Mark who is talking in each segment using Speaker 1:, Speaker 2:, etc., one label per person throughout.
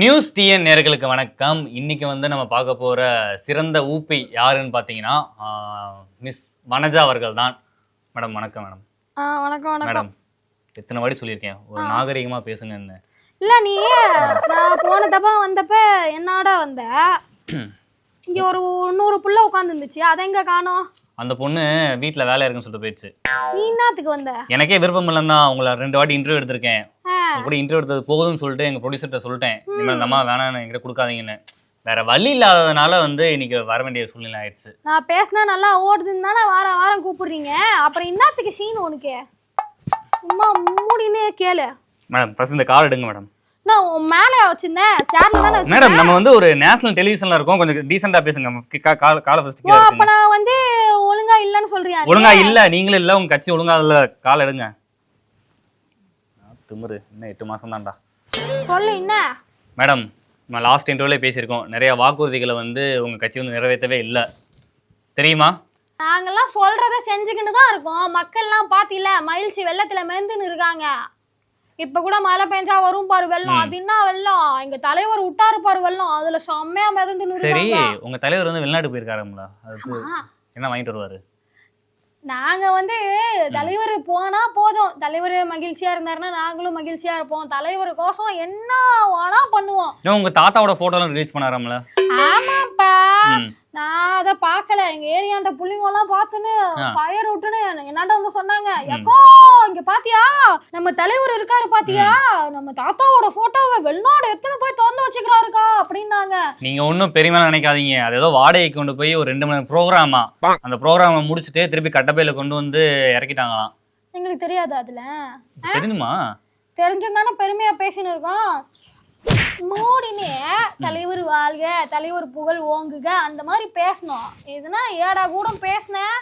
Speaker 1: News TN நேர்களுக்கு வணக்கம். இன்னைக்கு வந்து நம்ம பார்க்க போற சிறந்த ஊப்பி யாருன்னு பார்த்தீங்கன்னா மிஸ் வனஜா அவர்கள் தான் மேடம் வணக்கம் மேடம்.
Speaker 2: வணக்கம் வணக்கம்.
Speaker 1: மேடம் எத்தனை வாட்டி சொல்லியிருக்கேன் ஒரு நாகரிகமா பேசுங்கன்னு.
Speaker 2: இல்ல நீ நான் போன தப்பா வந்தப்ப என்னோட வந்த. இங்க ஒரு நூறு புள்ள உட்கார்ந்து இருந்துச்சு அதை எங்க காணோம்?
Speaker 1: அந்த பொண்ணு வீட்டில் வேலை இருக்குன்னு சொல்லிட்டு போயிடுச்சு.
Speaker 2: நீ என்னத்துக்கு வந்த?
Speaker 1: எனக்கே விருப்பம் இல்லைன்னா உங்களை ரெண்டு வாட்டி இன்டர்வியூ எடுத்திருக்கேன். கூட இன்டர்வியூ எடுத்தது போதும்னு சொல்லிட்டு எங்க ப்ரொடியூசர்கிட்ட சொல்லிட்டேன். இனிமேல் இந்த அம்மா வேணாம் என்கிட்ட கொடுக்காதீங்கன்னு. வேற வழி இல்லாததுனால வந்து இன்னைக்கு வர வேண்டிய சூழ்நிலை ஆயிடுச்சு.
Speaker 2: நான் பேசினா நல்லா ஓடுதுன்னு தானே வாரம் வாரம் கூப்பிடுறீங்க. அப்புறம் என்னத்துக்கு சீன் உனக்கு? சும்மா மூடினே கேளு.
Speaker 1: மேடம் ஃபர்ஸ்ட் இந்த கால் எடுங்க மேடம்
Speaker 2: நான் உன் மேல வச்சிருந்தேன். சேர்ல தானே
Speaker 1: மேடம் நம்ம வந்து ஒரு நேஷனல் டெலிவிஷன்ல இருக்கோம். கொஞ்சம் டீசெண்டா பேசுங்க. கால கால ஃபர்ஸ்ட்
Speaker 2: அப்ப நான் வந்து ஒழுங்கா இல்லன்னு சொல்றியா?
Speaker 1: ஒழுங்கா இல்ல நீங்களும் இல்ல உங்க கட்சி ஒழுங்கா இல்ல. கால் எடுங்க. திமிரு. இன்னும் எட்டு மாசம் தான்டா
Speaker 2: சொல்லு என்ன?
Speaker 1: மேடம் நம்ம லாஸ்ட் இன்டர்வியூல பேசியிருக்கோம். நிறைய வாக்குறுதிகளை வந்து உங்க கட்சி வந்து நிறைவேற்றவே இல்ல. தெரியுமா?
Speaker 2: நாங்கெல்லாம் சொல்றத செஞ்சுக்கிட்டு தான் இருக்கோம். மக்கள்லாம் பாத்தில மகிழ்ச்சி வெள்ளத்துல மெந்துன்னு இருக்காங்க. இப்ப கூட மழை பெஞ்சா வரும் பாரு வெள்ளம். அது என்ன வெள்ளம்? எங்க தலைவர் விட்டாரு பாரு வெள்ளம். அதுல செம்மையா மிதந்துன்னு
Speaker 1: சரி
Speaker 2: இருக்காங்க.
Speaker 1: உங்க தலைவர் வந்து வெளிநாட்டு போயிருக்காருங்களா? அதுக்கு. என்ன வாங்கிட்டு வருவாரு?
Speaker 2: நாங்க வந்து தலைவர் போனா போதும். தலைவர் மகிழ்ச்சியா இருந்தாருன்னா நாங்களும் மகிழ்ச்சியா இருப்போம். தலைவர் கோசம் என்ன வேணா பண்ணுவோம்.
Speaker 1: உங்க தாத்தாவோட போட்டோலாம் ரிலீஸ் பண்ணாராம்ல.
Speaker 2: நான் அத பாக்கல. எங்க ஏரியாண்ட புள்ளிங்க எல்லாம் பார்த்துன்னு
Speaker 1: ஆ.
Speaker 2: ஃபயர் விட்டுன்னு என்னாண்ட வந்து சொன்னாங்க. எக்கோ இங்க பாத்தியா? நம்ம தலைவர் இருக்காரு பாத்தியா? நம்ம தாத்தாவோட போட்டோவை வெளிநாடு எத்தனை போய் திறந்து வச்சுக்கிறாருக்கா? அப்படின்னாங்க.
Speaker 1: நீங்க ஒன்றும் பெரியமா நினைக்காதீங்க. அது ஏதோ வாடகைக்கு கொண்டு போய் ஒரு ரெண்டு மணி நேரம் ப்ரோக்ராமா அந்த ப்ரோக்ராமை முடிச்சுட்டு திருப்பி கட்டப்பையில கொண்டு வந்து இறக்கிட்டாங்களாம்.
Speaker 2: எங்களுக்கு தெரியாது அதுல.
Speaker 1: தெரியுமா?
Speaker 2: தெரிஞ்சிருந்தானே பெருமையா பேசின்னு இருக்கோம். மோடினே தலைவர் வாழ்க தலைவர் புகழ் ஓங்குக அந்த மாதிரி பேசணும். எதுனா ஏடா கூட பேசினேன்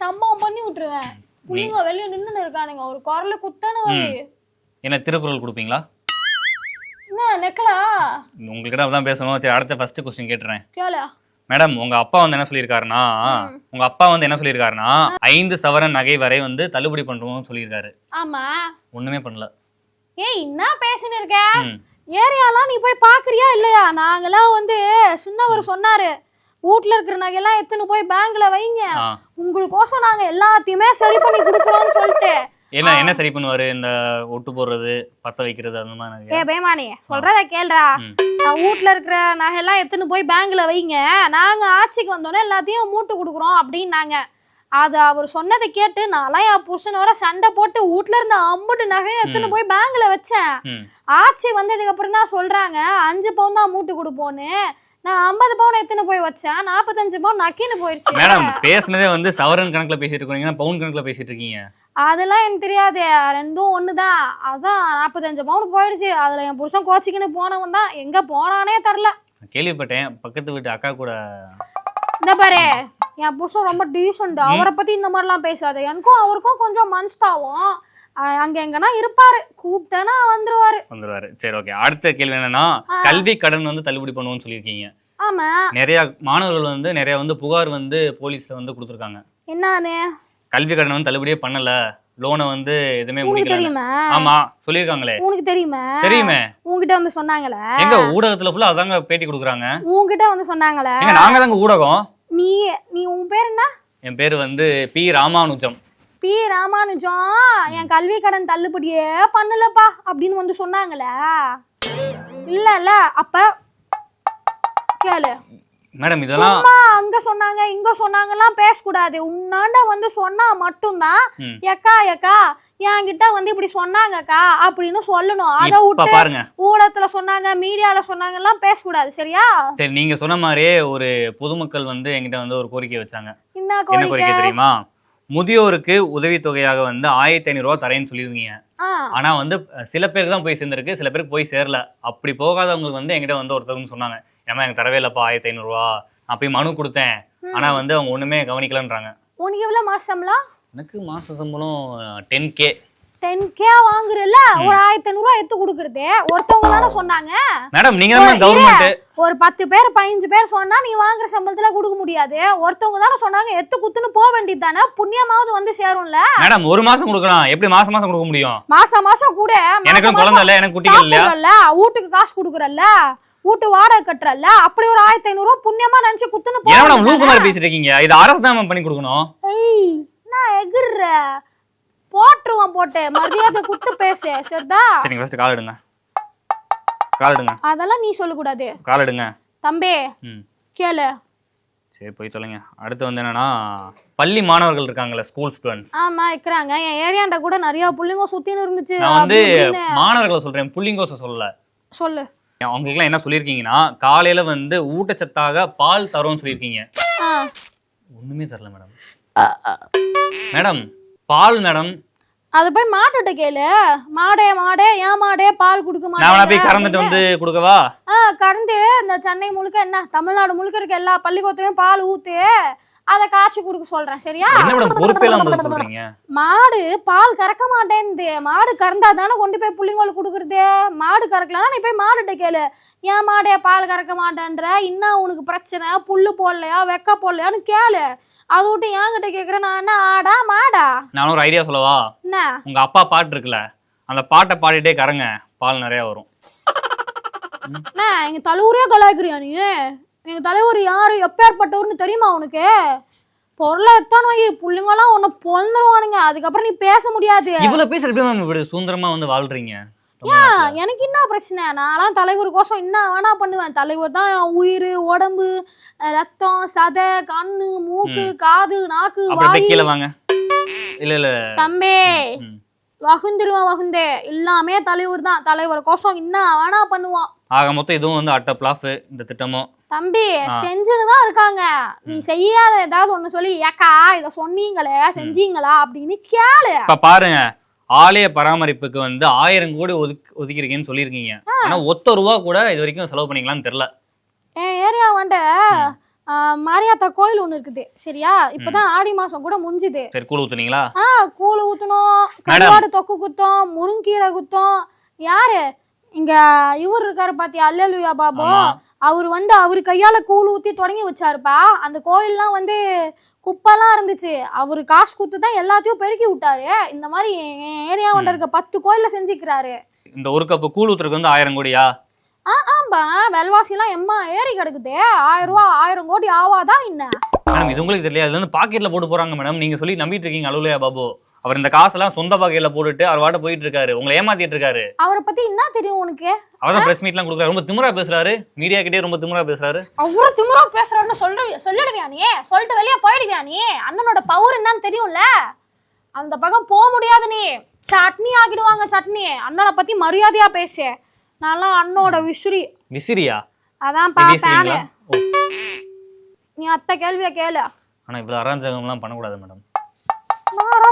Speaker 2: சம்பவம் பண்ணி விட்டுருவேன். புள்ளிங்க வெளியே நின்னுன்னு இருக்கானுங்க. ஒரு குரல் குத்தானு
Speaker 1: என்ன திருக்குறள் கொடுப்பீங்களா?
Speaker 2: என்ன நெக்கலா?
Speaker 1: உங்ககிட்ட தான் பேசணும். சரி அடுத்த ஃபர்ஸ்ட் கொஸ்டின் கேட்டுறேன்.
Speaker 2: கேளு.
Speaker 1: மேடம் உங்க அப்பா வந்து என்ன சொல்லியிருக்காருன்னா உங்க அப்பா வந்து என்ன சொல்லியிருக்காருன்னா ஐந்து சவரன் நகை வரை வந்து தள்ளுபடி பண்றோம்னு சொல்லியிருக்காரு.
Speaker 2: ஆமா.
Speaker 1: ஒண்ணுமே பண்ணல.
Speaker 2: ஏய் என்ன பேசின்னு இருக்க. ஏரியாலாம் நீ போய் பாக்குறியா இல்லையா? நாங்கெல்லாம் வந்து சின்னவர் சொன்னாரு வீட்ல இருக்கிற நகையெல்லாம் எடுத்துன்னு போய் பேங்க்ல வைங்க. உங்களுக்கோசம் நாங்க எல்லாத்தையுமே சரி பண்ணி கொடுக்குறோம்னு சொல்லிட்டு.
Speaker 1: என்ன என்ன சரி பண்ணுவாரு? இந்த ஒட்டு போடுறது பத்த வைக்கிறது அந்த மாதிரி?
Speaker 2: ஏ பேமானி சொல்றத கேளுடா. நான் வீட்ல இருக்கிற நகையெல்லாம் எடுத்துன்னு போய் பேங்க்ல வைங்க. நாங்க ஆட்சிக்கு வந்தோடனே எல்லாத்தையும் மூட்டு கொடுக்குறோம் அப்படின்னாங்க. அது அவர் சொன்னதை கேட்டு நான்லாம் என் புருஷனோட சண்டை போட்டு வீட்ல இருந்த அம்புட்டு நகையை எடுத்துன்னு போய் பேங்க்ல வச்சேன். ஆட்சி வந்ததுக்கு அப்புறம் தான் சொல்றாங்க அஞ்சு பவுன் தான் மூட்டு கொடுப்போன்னு. நான் ஐம்பது பவுன் எடுத்துன்னு போய் வச்சேன் நாற்பத்தஞ்சு பவுன் நக்கின்னு போயிடுச்சு
Speaker 1: மேடம் பேசுனதே வந்து சவரன் கணக்குல பேசிட்டு இருக்கீங்க பவுன் கணக்குல பேசிட்டு இருக்கீங்க?
Speaker 2: அதெல்லாம் எனக்கு தெரியாது. ரெண்டும் ஒண்ணுதான். அதான் நாற்பத்தஞ்சு பவுன் போயிடுச்சு அதுல என் புருஷன் கோச்சிக்கின்னு போனவன் தான். எங்க போனானே தெரில
Speaker 1: கேள்விப்பட்டேன். பக்கத்து வீட்டு அக்கா கூட.
Speaker 2: இந்த பாரு. என் புருஷன் ரொம்ப டீசெண்ட் அவரை பத்தி இந்த மாதிரிலாம் பேசாத. எனக்கும் அவருக்கும் கொஞ்சம் மனஸ்தாவும் அஹ் அங்க எங்கன்னா இருப்பாரு. கூப்பிட்டேன்னா வந்துருவாரு.
Speaker 1: வந்துருவாரு. சரி ஓகே அடுத்த கேள்வி என்னன்னா கல்வி கடன் வந்து தள்ளுபடி பண்ணுவோம்னு சொல்லியிருக்கீங்க.
Speaker 2: ஆமா.
Speaker 1: நிறைய மாணவர்கள் வந்து நிறைய வந்து புகார் வந்து போலீஸ்ல வந்து கொடுத்துருக்காங்க.
Speaker 2: என்னான்னு
Speaker 1: கல்வி கடன் வந்து தள்ளுபடியே பண்ணல. லோனை வந்து எதுவுமே முடிக்கல.
Speaker 2: தெரியுமா?
Speaker 1: ஆமா சொல்லியிருக்காங்களே.
Speaker 2: உனக்கு தெரியுமா?
Speaker 1: தெரியுமே.
Speaker 2: உன்கிட்ட வந்து சொன்னாங்களே?
Speaker 1: எங்க ஊடகத்துல ஃபுல்லா அதாங்க பேட்டி கொடுக்குறாங்க.
Speaker 2: உன்கிட்ட வந்து சொன்னாங்களே?
Speaker 1: நாங்க தாங்க ஊடகம்.
Speaker 2: நீ நீ உன் பேர் என்ன
Speaker 1: என் பேர் வந்து பி ராமானுஜம்.
Speaker 2: பி ராமானுஜம். என் கல்வி கடன் தள்ளுபடியே பண்ணலப்பா அப்படின்னு வந்து சொன்னாங்களே? இல்ல இல்ல அப்ப கேளு.
Speaker 1: மேடம் இதெல்லாம்
Speaker 2: சும்மா அங்க சொன்னாங்க இங்க சொன்னாங்கலாம் பேசக்கூடாது. உன்னாண்ட வந்து சொன்னா மட்டும்தான். எக்கா எக்கா என்கிட்ட வந்து இப்படி சொன்னாங்கக்கா அப்படின்னு சொல்லணும். அதை விட்டு
Speaker 1: பாருங்க.
Speaker 2: ஊடகத்துல சொன்னாங்க மீடியால சொன்னாங்கலாம் பேசக்கூடாது சரியா?
Speaker 1: சரி நீங்க சொன்ன மாதிரியே ஒரு பொதுமக்கள் வந்து என்கிட்ட வந்து ஒரு கோரிக்கை வச்சாங்க.
Speaker 2: என்ன கோரிக்கை
Speaker 1: தெரியுமா? முதியோருக்கு உதவித்தொகையாக வந்து ஆயிரத்தி ஐநூறு ரூபா தரேன்னு சொல்லியிருக்கீங்க
Speaker 2: ஆ.
Speaker 1: ஆனா வந்து சில பேருக்கு தான் போய் சேர்ந்திருக்கு சில பேருக்கு போய் சேரல. அப்படி போகாதவங்களுக்கு வந்து என்கிட்ட வந்து ஒருத்தவங்க சொன்னாங்க ஏமா எனக்கு தரவே இல்லப்பா ஆயிரத்தி ஐநூறு ரூபா நான் போய் மனு கொடுத்தேன். ஆனா வந்து அவங்க ஒண்ணுமே கவனிக்கலன்றாங்க.
Speaker 2: உனக்கு எவ்வளவு மாசம்லாம்
Speaker 1: எனக்கு மாச சம்பளம் டென் கே
Speaker 2: டென் கே வாங்குறல ஒரு ஆயிரத்தி ஐநூறுவா எடுத்து கொடுக்குறது. ஒருத்தவங்க தானே சொன்னாங்க.
Speaker 1: மேடம் நீங்க கவர்மெண்ட்
Speaker 2: ஒரு பத்து பேர் பதினஞ்சு பேர் சொன்னா நீ வாங்குற சம்பளத்துல கொடுக்க முடியாது. ஒருத்தவங்க தானே சொன்னாங்க எத்து குத்துன்னு போக வேண்டியது தானே. புண்ணியமாவது வந்து சேரும்ல.
Speaker 1: மேடம் ஒரு மாசம் கொடுக்கலாம். எப்படி மாசம் மாசம் கொடுக்க முடியும்?
Speaker 2: மாசம் மாசம் கூட.
Speaker 1: எனக்கு குழந்தை இல்ல எனக்கு இல்லையா?
Speaker 2: சாப்பிடுறல்ல வீட்டுக்கு காசு கொடுக்குறல்ல வீட்டு வாடகை கட்டுறல்ல அப்படி ஒரு ஆயிரத்தி ஐநூறு ரூபாய் புண்ணியமா நினைச்சு குத்துன்னு
Speaker 1: ஏன் மேடம்
Speaker 2: போக
Speaker 1: லூசு மாதிரி பேசிட்டு இருக்கீங்க? இது அரசு தான் பண்ணி கொடுக்கணும்.
Speaker 2: எகுற போட்டுருவான் போட்டு. மரியாதை குத்து பேசு சரிதா
Speaker 1: சரி நீங்க ஃபர்ஸ்ட் கால் எடுங்க. கால் எடுங்க.
Speaker 2: அதெல்லாம் நீ சொல்லக்கூடாது.
Speaker 1: கால் எடுங்க.
Speaker 2: தம்பி கேளு.
Speaker 1: சரி போய் சொல்லுங்க அடுத்து வந்து என்னன்னா பள்ளி மாணவர்கள் இருக்காங்கல்ல ஸ்கூல் ஸ்டூடெண்ட்ஸ்
Speaker 2: ஆமா இருக்கிறாங்க. என் ஏரியாண்ட கூட நிறைய புள்ளைங்க சுத்தின்னு இருந்துச்சு.
Speaker 1: நான் வந்து. மாணவர்களை சொல்றேன் புள்ளிங்கோச சொல்லல
Speaker 2: சொல்லு.
Speaker 1: அவங்களுக்குலாம் என்ன சொல்லியிருக்கீங்கன்னா காலையில வந்து ஊட்டச்சத்தாக பால் தரோம்னு சொல்லியிருக்கீங்க.
Speaker 2: ஆ.
Speaker 1: ஒண்ணுமே தரல மேடம் மேடம் பால் மேடம்.
Speaker 2: அது போய் மாட்டுட்ட கேளு. மாடே மாடே ஏன் மாடே பால் கொடுக்க
Speaker 1: நான் போய் கறந்துட்டு வந்து கொடுக்கவா?
Speaker 2: ஆ கறந்து இந்த சென்னை முழுக்க என்ன தமிழ்நாடு முழுக்க இருக்க எல்லா பள்ளிக்கூடத்துலயும் பால் ஊத்து. அதை காய்ச்சி கொடுக்க சொல்றேன் சரியா? மாடு பால் கறக்க மாட்டேங்குது மாடு கறந்தா தானே கொண்டு போய் புள்ளிங்களுக்கு கொடுக்குறது? மாடு கறக்கலன்னா நீ போய் மாடுகிட்ட கேளு. ஏன் மாடே பால் கறக்க மாட்டேன்ற? இன்னும் உனக்கு பிரச்சனை? புல்லு போடலையா? வெக்க போடலையான்னு கேளு. அதை விட்டு என்கிட்ட கேக்குற நான் என்ன ஆடா மாடா?
Speaker 1: நான் ஒரு ஐடியா சொல்லவா?
Speaker 2: என்ன?
Speaker 1: உங்க அப்பா பாட்டு இருக்குல்ல அந்த பாட்டை பாடிட்டே கறங்க. பால் நிறைய வரும்.
Speaker 2: எங்க தலைவரே கலாய்க்கிறியா நீ எங்க தலைவர் யாரு? எப்பேற்பட்டவர்னு தெரியுமா உனக்கு? பொருளை எத்தான் வை. புள்ளைங்கெல்லாம் உன்னை பொழந்துருவானுங்க. அதுக்கப்புறம் நீ பேச முடியாது.
Speaker 1: இவ்வளவு பேசுற எப்படி மேம் இப்படி சுதந்திரமா வந்து வாழ்றீங்க?
Speaker 2: ஏன். எனக்கு என்ன பிரச்சனை? நான்லாம் தலைவருக்கோசம் என்ன வேணா பண்ணுவேன். தலைவர் தான் உயிர் உடம்பு ரத்தம் சதை கண்ணு மூக்கு காது நாக்கு வாய்.
Speaker 1: வாங்க. இல்ல இல்ல.
Speaker 2: தம்பி. வகுந்துருவான் வகுந்தே. எல்லாமே தலைவர் தான். தலைவருக்கோசம் என்ன வேணா பண்ணுவான்.
Speaker 1: ஆக மொத்தம் இதுவும் வந்து அட்ட பிளாஃப் இந்த திட்டமும்.
Speaker 2: தம்பி. செஞ்சுன்னு தான் இருக்காங்க. நீ செய்யாத ஏதாவது ஒண்ணு சொல்லி ஏக்கா இத சொன்னீங்களே செஞ்சீங்களா அப்படின்னு கேளு.
Speaker 1: இப்ப பாருங்க ஆலய பராமரிப்புக்கு வந்து ஆயிரம் கோடி ஒதுக்கி ஒதுக்கிருக்கேன்னு சொல்லியிருக்கீங்க. ஆனா ஒத்த ரூபா கூட இது வரைக்கும் செலவு பண்ணிக்கலாம்னு தெரியல
Speaker 2: என் ஏரியா வந்துட்டு மாரியாத்தா கோயில் ஒண்ணு இருக்குது சரியா? இப்பதான் ஆடி மாசம் கூட முடிஞ்சுது.
Speaker 1: சரி கூழ் ஊத்துனீங்களா?
Speaker 2: ஆ கூழ் ஊத்தணும் கருவாடு தொக்கு குத்தம் முருங்கீரை குத்தம். யாரு? இங்க இவர் இருக்காரு பாத்தியா? அல்லலுயா பாபு. அவர் வந்து அவர் கையால கூழ் ஊத்தி தொடங்கி வச்சாருப்பா. அந்த கோயில்லாம் வந்து குப்பெல்லாம் இருந்துச்சு. அவரு காசு கொடுத்து தான் எல்லாத்தையும் பெருக்கி விட்டாரு. இந்த மாதிரி என் ஏரியாவில் இருக்க பத்து கோயில்ல செஞ்சுக்கிறாரு.
Speaker 1: இந்த ஒரு கப்பு கூழ் ஊத்துறதுக்கு வந்து ஆயிரம் கோடியா?
Speaker 2: ஆ ஆம்பா. வெல்வாசிலாம் எம்மா ஏறி கிடக்குதே. ஆயிரம் ரூபா ஆயிரம் கோடி ஆவாதா என்ன?
Speaker 1: மேடம் இது உங்களுக்கு தெரியல இது வந்து பாக்கெட்ல போட்டு போறாங்க மேடம். நீங்க சொல்லி நம்பிட்டு இருக்கீங்க அலுவலையா பாபு. அவர் இந்த காசெல்லாம் சொந்த பாக்கெட்ல போட்டுட்டு அவர் வாட்ட போயிட்டு இருக்காரு. உங்களை ஏமாத்திட்டு இருக்காரு
Speaker 2: அவரை பத்தி என்ன தெரியும் உனக்கு?
Speaker 1: அவர் தான் பிரஸ் மீட்லாம் கொடுக்குறாரு. ரொம்ப திமிரா பேசுறாரு. மீடியா கிட்டே ரொம்ப திமிரா பேசுறாரு.
Speaker 2: அவ்வளோ திமிரா பேசுறான்னு சொல்ற சொல்லிடுவியா நீ? சொல்லிட்டு வெளியே போயிடுவியா நீ? அண்ணனோட பவர் என்னன்னு தெரியும்ல? அந்த பக்கம் போக முடியாது நீ. சட்னி ஆக்கிடுவாங்க சட்னி. அண்ணனை பத்தி மரியாதையா பேசு. நான்லாம் அண்ணனோட விசிறி.
Speaker 1: விசிறியா?
Speaker 2: அதான் பாப்பேன் நீ அத்தை கேள்வியை கேளு.
Speaker 1: ஆனா இவ்வளவு அராஜகம்லாம் பண்ணக்கூடாது மேடம்.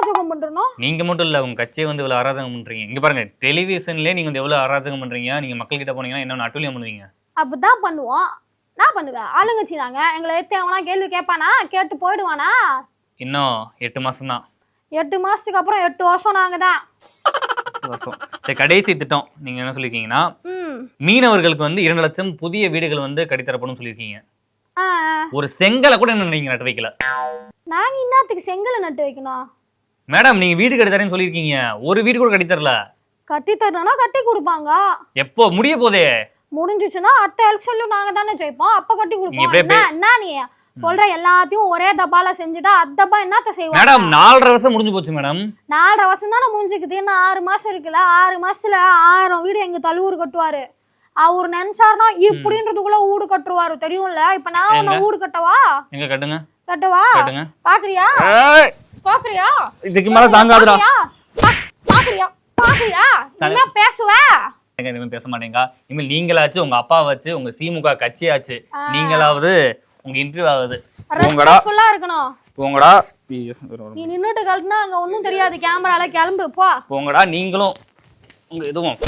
Speaker 2: அராஜகம் பண்றனோ?
Speaker 1: நீங்க மட்டும் இல்ல உங்க கட்சியை வந்து இவ்வளவு அராஜகம் பண்றீங்க. இங்க பாருங்க டெலிவிஷன்லயே நீங்க வந்து எவ்வளவு அராஜகம் பண்றீங்க? நீங்க மக்கள் கிட்ட போனீங்கன்னா என்ன அட்டுலியம் பண்ணுவீங்க?
Speaker 2: அப்படிதான் பண்ணுவோம். நான் பண்ணுவேன். ஆளுங்கச்சி நாங்க எங்களை எத்தி அவனா கேள்வி கேட்பானா? கேட்டு போயிடுவானா?
Speaker 1: இன்னும் எட்டு மாசம் தான்.
Speaker 2: எட்டு மாசத்துக்கு அப்புறம் எட்டு வருஷம் நாங்க தான்.
Speaker 1: சரி கடைசி திட்டம். நீங்க என்ன சொல்லிருக்கீங்கன்னா மீனவர்களுக்கு வந்து இரண்டு லட்சம் புதிய வீடுகள் வந்து கட்டித்தரப்படும் சொல்லியிருக்கீங்க
Speaker 2: ஆ.
Speaker 1: ஒரு செங்கலை கூட இன்னும் நீங்க நட்டு வைக்கல.
Speaker 2: நாங்க இன்னத்துக்கு செங்கலை நட்டு வைக்கணும்.
Speaker 1: மேடம் நீங்க வீடு கட்டித்தரேன்னு சொல்லியிருக்கீங்க. ஒரு வீடு கூட கட்டித்தரல
Speaker 2: கட்டி தரணும்னா கட்டி கொடுப்பாங்க.
Speaker 1: எப்போ? முடிய போதே.
Speaker 2: முடிஞ்சிச்சுன்னா அடுத்த எலெக்ஷன்லயும் நாங்க தானே ஜெயிப்போம். அப்ப கட்டி கொடுப்போம். என்ன என்ன நீ? சொல்ற எல்லாத்தையும் ஒரே தபால செஞ்சுட்டா அத்தப்பா என்னத்த செய்வாங்க?
Speaker 1: மேடம் நாலரை வருஷம் முடிஞ்சு போச்சு மேடம்.
Speaker 2: நாலரை வருஷம் தானே முடிஞ்சுக்குது. இன்னும் ஆறு மாசம் இருக்குல்ல. ஆறு மாசத்துல ஆயிரம் வீடு எங்க தழுவூர் கட்டுவாரு. அவர் நினைச்சாருன்னா இப்படின்றதுக்குள்ள வீடு கட்டுருவாரு. தெரியும்ல? இப்ப நான் உன்னை வீடு கட்டவா?
Speaker 1: எங்க கட்டுங்க?
Speaker 2: கட்டவா? பாக்குறியா? பாக்குறியா?
Speaker 1: இதுக்கு மேல தாங்காதுடா.
Speaker 2: பாக்குறியா? பாக்குறியா? என்ன பேசுவ?
Speaker 1: எங்க இனிமே பேச மாட்டேங்க. இனிமேல் நீங்களாச்சு உங்க அப்பா வச்சு உங்க திமுக கட்சியாச்சு. நீங்களாவது உங்க இன்டர்வியூ ஆகுது போங்கடா
Speaker 2: ரெஸ்பெக்ட்ஃபுல்லா இருக்கணும்.
Speaker 1: போங்கடா
Speaker 2: நீ நின்னுட்டு கழட்டினா அங்க ஒண்ணும் தெரியாது. கேமரால கிளம்பு போ.
Speaker 1: போங்கடா நீங்களும் உங்க இதுவும்.